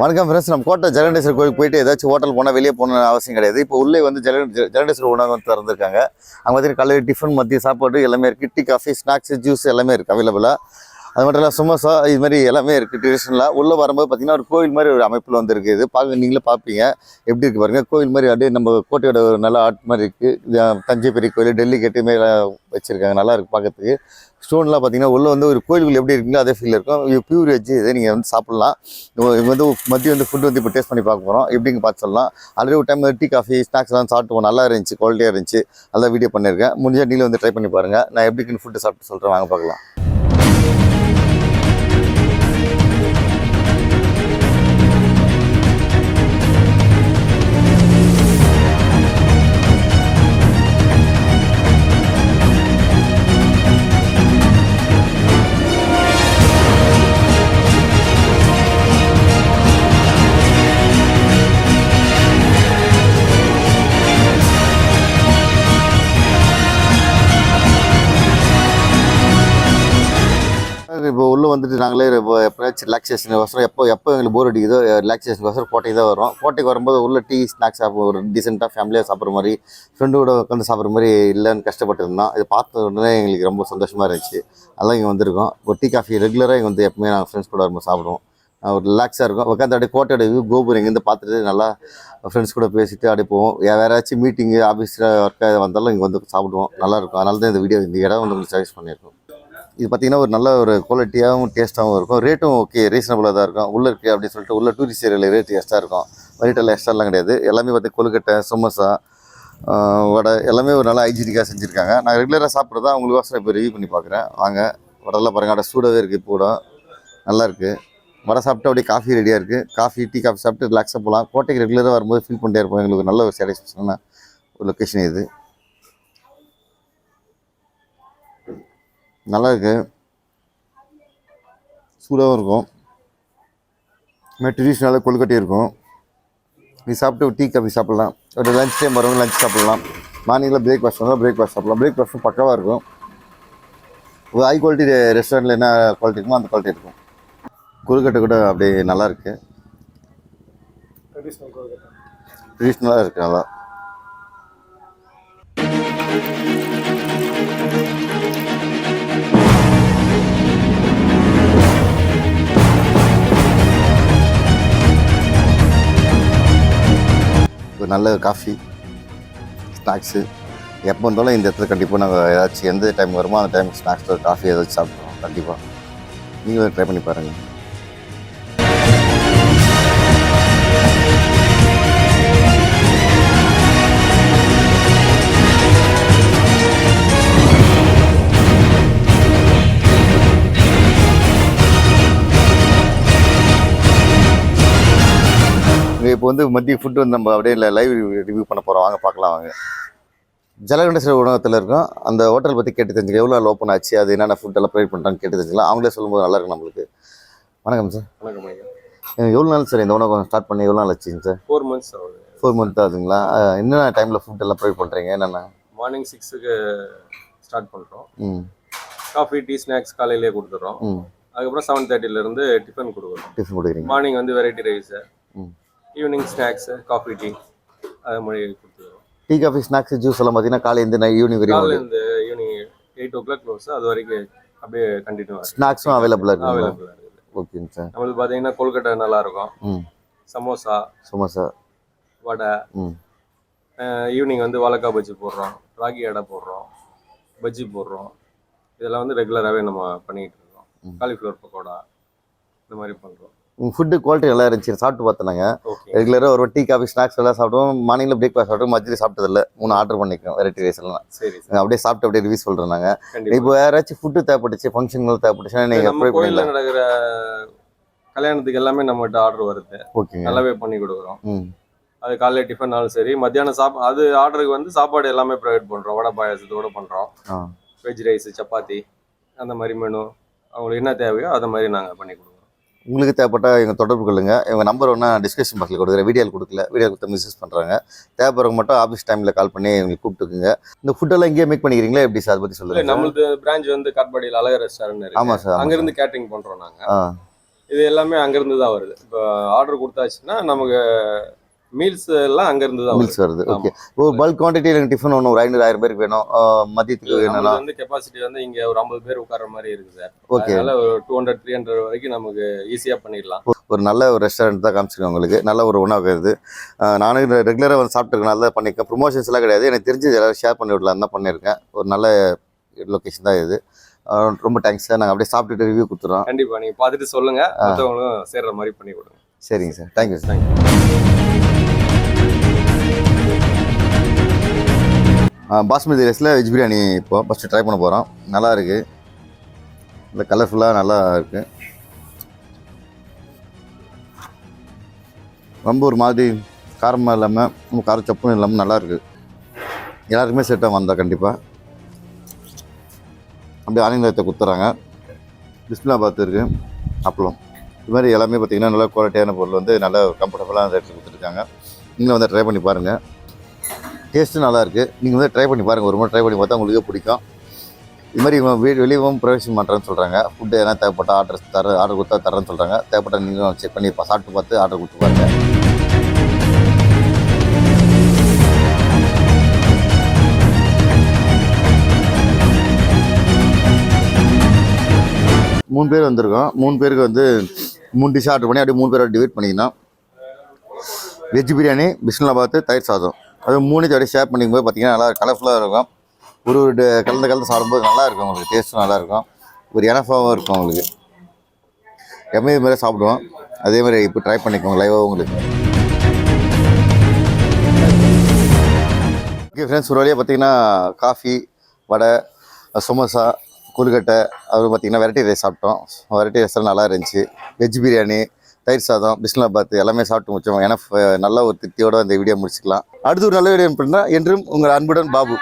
வணக்கம் ஃப்ரெண்ட்ஸ் நம்ம கோட்டை ஜலகண்டேஸ்வர் கோயிலுக்கு போயிட்டு ஏதாச்சும் ஹோட்டல் போனால் வெளியே போகணும்னு அவசியம் கிடையாது. இப்போ உள்ளே வந்து ஜல ஜலகண்டேஸ்வர் உணவு திறந்துருக்காங்க. அங்கே பார்த்தீங்கன்னா காலையில் டிஃபன் மதிய சாப்பாடு எல்லாமே இருக்குது டீ காஃபி ஸ்நாக்ஸ் ஜூஸ் எல்லாமே இருக்குது அவைலபிளாக அது மட்டும் இல்லை சுமோசா இது மாதிரி எல்லாமே இருக்குது ட்ரெடிஷ்னலாக உள்ளே வரும்போது பார்த்தீங்கன்னா ஒரு கோயில் மாதிரி ஒரு அமைப்பில் வந்துருக்கு இது பார்க்க நீங்களே பார்ப்பீங்க எப்படி இருக்குது பாருங்கள் கோயில் மாதிரி அப்படியே நம்ம கோட்டையோட ஒரு நல்ல ஆர்ட் மாதிரி இருக்குது தஞ்சை பெரிய கோயில் டெல்லி கேட்டு மாரி வச்சுருக்காங்க. நல்லா இருக்குது பார்க்கறதுக்கு ஸ்டோன்லாம் பார்த்தீங்கன்னா உள்ளே வந்து ஒரு கோயிலுக்குள்ள எப்படி இருக்குங்களோ அதே ஃபீல் இருக்கும். இது பியூர் வெஜ் இதை நீங்கள் வந்து சாப்பிட்லாம். இவங்க வந்து மதியம் வந்து ஃபுட் வந்து இப்போ டேஸ்ட் பண்ணி பார்க்க போகிறோம் எப்படிங்க பார்த்து சொல்லலாம். ஆல்ரெடி ஒரு டைம் டீ காஃபி ஸ்நாக்ஸ்லாம் சாப்பிட்டு நல்லா இருந்துச்சு குவாலிட்டியாக இருந்துச்சு. நல்லா வீடியோ பண்ணியிருக்கேன். முடிஞ்சால் நீங்களும் வந்து ட்ரை பண்ணி பாருங்கள் நான் எப்படின்னு ஃபுட்டு சாப்பிட்டு சொல்கிறேன் வாங்க பார்க்கலாம். இப்போ உள்ளே வந்துட்டு நாங்களே இப்போ எப்போயாச்சும் ரிலாக்ஸேஷனுக்கோசரம் எப்போ எப்போ எங்களுக்கு போர் அடிக்குதோ ரிலாக்ஸேஷனுக்கோசரம் கோட்டைக்கு தான் வரும் கோட்டைக்கு வரும்போது உள்ள டீ ஸ்நாக்ஸ் சாப்பிட ஒரு டீசெண்டாக ஃபேமிலியாக சாப்பிட்ற மாதிரி ஃப்ரெண்டோட உட்காந்து சாப்பிட்ற மாதிரி இல்லைன்னு கஷ்டப்பட்டு இருந்தோம் இது பார்த்த உடனே எங்களுக்கு ரொம்ப சந்தோஷமாக இருந்துச்சு. அதெல்லாம் இங்கே வந்திருக்கோம். ஒரு டீ காஃபி ரெகுலராக இங்கே வந்து எப்பவுமே நாங்கள் ஃப்ரெண்ட்ஸ் கூட வரும்போது சாப்பிடுவோம். ஒரு ரிலாக்ஸாக இருக்கும். உட்காந்து அப்படியே கோட்டையோட வியூ கோபுரம் இங்கேருந்து பார்த்துட்டு நல்லா ஃப்ரெண்ட்ஸ் கூட பேசிட்டு அப்படியே போவோம். வேறு மீட்டிங்கு ஆஃபீஸில் ஒர்க்காக வந்தாலும் இங்கே வந்து சாப்பிடுவோம். நல்லாயிருக்கும் அதனால தான் இந்த வீடியோ இந்த இடம் வந்து உங்களுக்கு சஜஸ்ட் பண்ணியிருக்கோம். இது பார்த்தீங்கன்னா ஒரு நல்ல ஒரு குவாலிட்டியாகவும் டேஸ்ட்டாகவும் இருக்கும். ரேட்டும் ஓகே ரீசனபுளாக தான் இருக்கும். உள்ளே இருக்குது அப்படின்னு சொல்லிட்டு உள்ள டூரிஸ்ட் ஏரியாவில் ரேட் எக்ஸ்ட்ரா இருக்கும். வரிட்டல் எக்ஸ்ட்ராலாம் கிடையாது. எல்லாமே பார்த்து கொழுக்கட்டை சமோசா வடை எல்லாமே ஒரு நல்ல ஹைஜீனிக்காக செஞ்சுருக்காங்க. நான் ரெகுலராக சாப்பிட்றதா உங்களுக்கோசரம் இப்போ ரிவ்யூ பண்ணி பார்க்குறேன் வாங்க. வடலாம் பாருங்கள் அடை சூடாகவே இருக்குது இப்போ கூட. நல்லா இருக்குது வடை சாப்பிட்டு அப்படியே காஃபி ரெடியாக இருக்குது காஃபி டீ காஃபி சாப்பிட்டு ரிலாக்ஸாக போகலாம் கோட்டைக்கு ரெகுலராக வரும்போது ஃபீல் பண்ணிட்டே இருப்போம். எங்களுக்கு நல்ல ஒரு சாட்டிஸ்ஃபேக்ஷனான ஒரு லொக்கேஷன் இது. நல்லா இருக்கு சூடாகவும் இருக்கும் இதுமாதிரி ட்ரெடிஷ்னலாக கொழுக்கட்டை இருக்கும். இது சாப்பிட்டு டீ காஃபி சாப்பிட்லாம். ஒரு லஞ்ச் டைம் வரவங்க லஞ்ச் சாப்பிட்லாம். மார்னிங்கில் பிரேக்ஃபாஸ்ட் வந்தால் பிரேக்ஃபாஸ்ட் சாப்பிட்லாம். பிரேக்ஃபாஸ்ட்டும் பக்காவாக இருக்கும். ஒரு ஹை குவாலிட்டி ரெஸ்டாரண்ட்டில் என்ன குவாலிட்டி இருக்குமோ அந்த குவாலிட்டி இருக்கும். கொழுக்கட்டை கூட அப்படியே நல்லா இருக்கு ட்ரெடிஷ்னலாக இருக்குது நல்லா. ஒரு நல்ல காஃபி ஸ்நாக்ஸு எப்போ வந்தாலும் இந்த இடத்துல கண்டிப்பாக நாங்கள் ஏதாச்சும் எந்த டைம் வருமோ அந்த டைம் ஸ்நாக்ஸ் காஃபி ஏதாச்சும் சாப்பிட்றோம் கண்டிப்பாக நீங்களும் ட்ரை பண்ணி பாருங்கள் இப்போ வந்து மதிய ஃபுட்டு வந்து நம்ம அப்படியே லைவ் ரிவ்யூ பண்ண போகிறோம் வாங்க பார்க்கலாம் வாங்க. ஜலகண்டேஸ்வரர் உணவகத்தில் இருக்கும். அந்த ஹோட்டல் பற்றி கேட்டு தெரிஞ்சுக்க எவ்வளோ நாள் ஓப்பன் ஆச்சு அது என்னென்ன ஃபுட் எல்லாம் ப்ரொவைட் பண்ணுறான்னு கேட்டு தெரிஞ்சுக்கலாம். அவங்களே சொல்லும்போது நல்லா இருக்கும் நம்மளுக்கு. வணக்கம் சார் வணக்கம் ஐயா. எவ்வளோ நாள் சார் இந்த உணவகம் ஸ்டார்ட் பண்ணி எவ்வளோ நாள் ஆச்சுங்க சார் ஃபோர் மந்த்ஸ் ஆகுது. ஃபோர் மந்த் ஆகுதுங்களா? என்னென்ன டைமில் ஃபுட் எல்லாம் ப்ரொவைட் பண்ணுறீங்க என்னென்ன? மார்னிங் சிக்ஸுக்கு ஸ்டார்ட் பண்ணுறோம் காஃபி டீ ஸ்நாக்ஸ் காலையிலேயே கொடுத்துட்றோம். அதுக்கப்புறம் செவன் தேர்ட்டிலேருந்து டிஃபன் கொடுக்குறோம். டிஃபன் கொடுக்குறீங்க. மார்னிங் வந்து variety rice evening snacks coffee tea அது மாதிரி கொடுத்துருவோம். டீ காஃபி ஸ்நாக்ஸ் ஜூஸ் எல்லாம் பார்த்தீங்கன்னா காலையிலேருந்து நை ஈவினிங் காலையில் வரையும் இந்த evening eight o'clock close அது வரைக்கும் அப்படியே கண்டினியூ ஸ்நாக்ஸும் அவைலபிளாக இருக்குங்களா? அவைலபிளாக இருக்குது. ஓகேங்க சார் நம்மளுக்கு பார்த்தீங்கன்னா கொல்கட்டை நல்லா இருக்கும் ம். சமோசா சும்மா சார் வடை ஈவினிங் வந்து வாழைக்காய் பஜ்ஜி போடுறோம். ராகி அடை போடுறோம். பஜ்ஜி போடுறோம். இதெல்லாம் வந்து ரெகுலராகவே நம்ம பண்ணிக்கிட்டு இருக்கோம். காலிஃப்ளவர் பக்கோடா. இந்த மாதிரி பண்ணுறோம் ஃபுட்டு குவாலிட்டி நல்லா இருந்துச்சு. சாப்பிட்டு பார்த்தேனாங்க. ஓகே ரெகுலராக ஒரு டீ காஃபி ஸ்நாக்ஸ் எல்லாம் சாப்பிடுவோம். மார்னிங்கில் பிரேக்ஃபாஸ்ட் சாப்பிடுவோம். மதியம் சாப்பிட்டதில்ல. மூணு ஆர்டர் பண்ணிக்கோம் வெரைட்டி ரைஸ் எல்லாம். அப்படியே சாப்பிட்டு அப்படியே ரிவ்யூ சொல்கிறேன் நாங்கள் இப்போ யாராச்சும் ஃபுட்டு தேவைப்பட்டுச்சு ஃபங்க்ஷன்கள் தேவைப்பட்டுச்சுன்னா நீங்கள் கோயில்ல நடக்கிற கல்யாணத்துக்கு எல்லாமே நம்மகிட்ட ஆர்டர் வருது. ஓகேங்க நல்லாவே பண்ணி கொடுக்குறோம். அது காலைல டிஃபன்னாலும் சரி மத்தியானம் சாப்பா அது ஆர்டருக்கு வந்து சாப்பாடு எல்லாமே ப்ரொவைட் பண்ணுறோம் வடை பாயாசத்தோட பண்ணுறோம் வெஜ் ரைஸ் சப்பாத்தி அந்த மாதிரி மெனு அவங்களுக்கு என்ன தேவையோ அதை மாதிரி நாங்கள் பண்ணி கொடுக்குறோம். உங்களுக்கு தேவைப்பட்டா எங்கள் தொடர்பு கொள்ளுங்க. இவங்க நம்பர் ஒன்றா டிஸ்கிரிப்ஷன் பாக்ஸில் கொடுக்குறேன். வீடியோவில் கொடுக்கல. வீடியோ கொடுத்து மிஸ்யூஸ் பண்ணுறாங்க தேவைப்படுறவங்க மட்டும் ஆஃபீஸ் டைமில் கால் பண்ணி எங்களுக்கு கூப்பிட்டுக்குங்க. இந்த ஃபுட்டெல்லாம் இங்கேயே மேக் பண்ணிக்கிறீங்களா? எப்படி சார் அதை பற்றி சொல்லுங்கள் நம்மளது பிரான்ச் வந்து காட்பாடியில் அழகர் ரெஸ்டாரண்ட் ஆமாம் சார் அங்கிருந்து கேட்டரிங் பண்றோம் நாங்க. ஆ. இது எல்லாமே அங்கேருந்து தான் வருது. இப்போ ஆர்டர் கொடுத்தாச்சுன்னா நமக்கு மீல்ஸ் எல்லாம் அங்கேருந்து தான் மீல்ஸ் வருது. ஓகே ஒரு பல்க் குவான்டிட்டி எனக்கு டிஃபன் ஒன்று ஒரு ஐநூறு ஆயிரம் பேருக்கு வேணும். மதியத்துக்கு வேணும்னா வந்து கெப்பாசிட்டி வந்து இங்க ஒரு ஐம்பது பேர் உட்கார்ற மாதிரி இருக்கு சார். ஓகே அதனால ஒரு டூ ஹண்ட்ரட் த்ரீ ஹண்ட்ரட் வரைக்கும் நமக்கு ஈஸியா பண்ணிடலாம். ஒரு நல்ல ஒரு ரெஸ்டாரண்ட் தான் காமிச்சிருக்கேன் உங்களுக்கு. நல்ல ஒரு உணவு இது. நானும் ரெகுலராக வந்து சாப்பிட்டுருக்கேன். நல்லா பண்ணியிருக்கேன் ப்ரொமோஷன்ஸ் எல்லாம் கிடையாது. எனக்கு தெரிஞ்சு எல்லாரும் ஷேர் பண்ணி விடலாம் தான் பண்ணியிருக்கேன். ஒரு நல்ல லொக்கேஷன் தான் இது. ரொம்ப தேங்க்ஸ் சார். நாங்கள் அப்படியே சாப்பிட்டுட்டு ரிவ்யூ கொடுத்துறோம். கண்டிப்பா. நீங்க பார்த்துட்டு சொல்லுங்க. மற்றவங்களும் சேர்ற மாதிரி பண்ணி கொடுங்க. சரிங்க sir. Thank you sir. Thank you basmati ரைஸில் வெஜ் பிரியாணி இப்போ ஃபஸ்ட்டு ட்ரை பண்ண போகிறோம் நல்லா இருக்குது இந்த கலர்ஃபுல்லாக நல்லா இருக்குது ரொம்ப ஒரு மாதிரி காரமாக இல்லாமல் ரொம்ப கார சப்பும் இல்லாமல் நல்லா இருக்குது எல்லாருக்குமே செட்டாக வந்தால் கண்டிப்பாக அப்படியே ஆனந்தத்தை கொடுத்துட்றாங்க டிஸ்பிளா இருக்குது அப்பளம் இது மாதிரி எல்லாமே பார்த்தீங்கன்னா நல்ல குவாலிட்டியான பொருள் வந்து நல்ல கம்ஃபர்டபுளான ரேட்டில் கொடுத்துருக்காங்க நீங்களும் வந்து ட்ரை பண்ணி பாருங்கள் டேஸ்ட்டும் நல்லா இருக்குது நீங்கள் வந்து ட்ரை பண்ணி பாருங்கள் ஒரு முறை ட்ரை பண்ணி பார்த்தா உங்களுக்கே பிடிக்கும். இது மாதிரி இவங்க வீடு வெளியவும் ப்ரொவிஷன் பண்ணுறேன்னு சொல்கிறாங்க ஃபுட்டு எதனா தேவைப்பட்ட ஆர்டர் தர ஆர்டர் கொடுத்தா தரேன்னு சொல்கிறாங்க தேவைப்பட்ட நீங்களும் செக் பண்ணி சாப்பிட்டு பார்த்து ஆர்டர் கொடுத்து பாருங்கள் மூணு பேர் வந்திருக்கோம். மூணு பேருக்கு வந்து மூணு டிஷ் ஆர்டர் பண்ணி அப்படியே மூணு பேரோட டிவைட் பண்ணிக்கணும். வெஜ் பிரியாணி பிஸ்மிலாபாத்து தயிர் சாதம். அது மூணு தடவை ஷேர் பண்ணிக்கும்போது பார்த்தீங்கன்னா நல்லா கலர்ஃபுல்லாக இருக்கும். ஒரு ஒரு கலந்து கலந்து சாப்பிடும்போது நல்லா இருக்கும் உங்களுக்கு. டேஸ்ட்டும் நல்லாயிருக்கும் ஒரு எனஃபாகவும் இருக்கும் உங்களுக்கு. எப்பவுமே இது மாதிரி சாப்பிடுவோம். அதே மாதிரி இப்போ ட்ரை பண்ணிக்கோங்க லைவாக உங்களுக்கு. ஓகே ஃப்ரெண்ட்ஸ் ஒரு வழியாக பார்த்தீங்கன்னா காஃபி வடை சமோசா கொழுக்கட்டை அப்புறம் பார்த்திங்கன்னா வெரைட்டி ரைஸ் சாப்பிட்டோம். வெரைட்டி ரைஸ் நல்லா இருந்துச்சு. வெஜ் பிரியாணி தயிர் சாதம் பிஸ்மிலாபாத் எல்லாமே சாப்பிட்டு முடிச்சோம். ஏன்னா ஃப- நல்ல ஒரு திருப்தியோட அந்த வீடியோ முடிச்சுக்கலாம். அடுத்து ஒரு நல்ல வீடியோ என்றும் உங்கள் அன்புடன் பாபு.